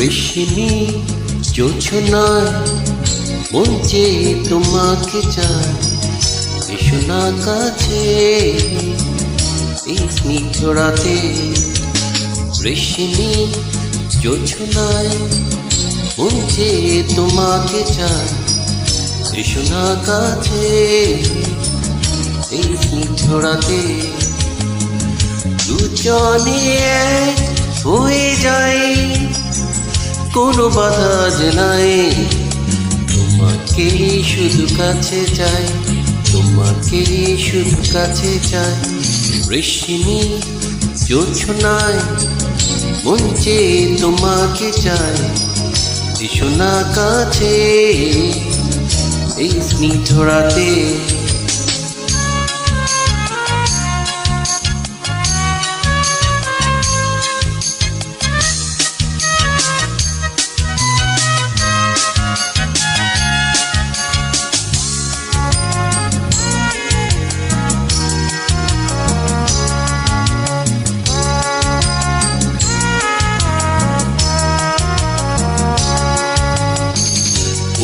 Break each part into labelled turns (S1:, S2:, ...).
S1: রেশমি জোছনায় মন চেয়ে তোমাকে চায়, এসো না কাছে। এই স্নিগ্ধ রাতে রেশমি জোছনায় মন চেয়ে তোমাকে চায়, এসো না কাছে। এই স্নিগ্ধ রাতে দুজনে হয়ে যায়। কোনো বাধা যে নাই। তোমাকে শুধু কাছে চাই তোমাকে শুধু কাছে চাই। রেশমি জোছনায় মন চেয়ে তোমাকে চাই। এসো না কাছে, এই স্নিগ্ধ রাতে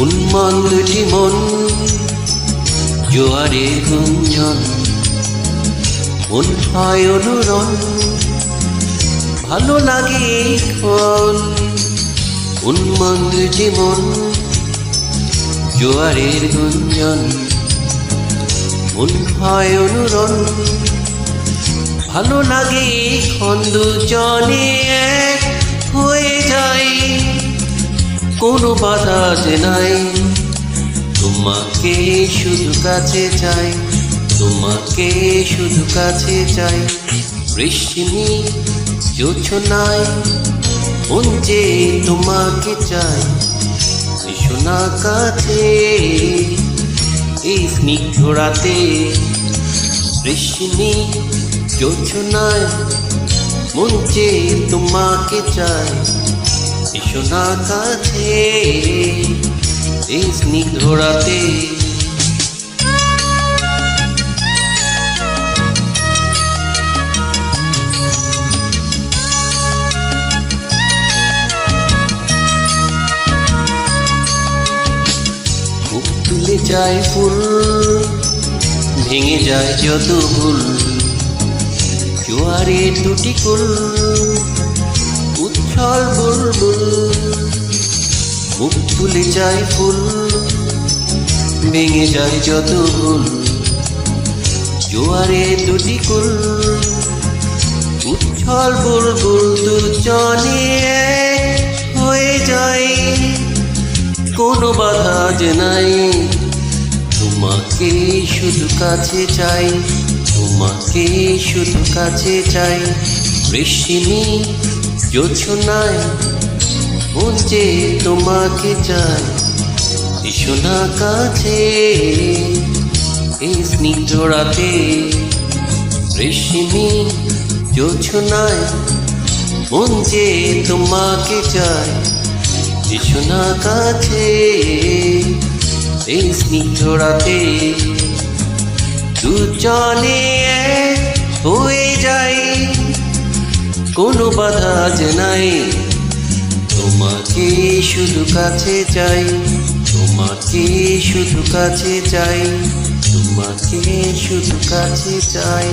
S1: উন্মন্দ জীবন, জোয়ারে গুঞ্জন মন হয় অনুরণ, ভালো লাগে ক্ষণ। উন্মন্দ জীবন জোয়ারের গুঞ্জন মন হয় অনুরণ, ভালো লাগে দুজনে এক হয়ে যায়। কোনো বাধা যে নাই। তোমাকে শুধু কাছে চাই, তোমাকে শুধু কাছে চাই। রেশমি জোছনায় মন যে তোমাকে চাই। এসো না কাছে, এই স্নিগ্ধ রাতে। রেশমি জোছনায় মন যে তোমাকে চাই। এসো না কাছে এই তুলে যায় ফুল ভেঙে যায় যত ভুল। জোয়ারে দুটি কুল উচ্ছল বুলবুল মুখ তুলে যায় ফুল, ভেঙে যায় যত ভুল। জোয়ারে দুটি কুল, উচ্ছল বুলবুল দুজনে হয়ে যায়। কোনো বাধা যে নাই, তোমাকে শুধু কাছে চাই, তোমাকে শুধু কাছে চাই। রেশমি জোছনায় মন যে তোমাকে চাই এসো কাছে, এই স্নিগ্ধ রাতে রেশমি জোছনায় মন যে তোমাকে চাই এসো কাছে, এই স্নিগ্ধ রাতে দুজনে এক কোনো বাধা যে নাই। তোমাকে শুধু কাছে চাই, তোমাকে শুধু কাছে চাই, তোমাকে শুধু কাছে চাই।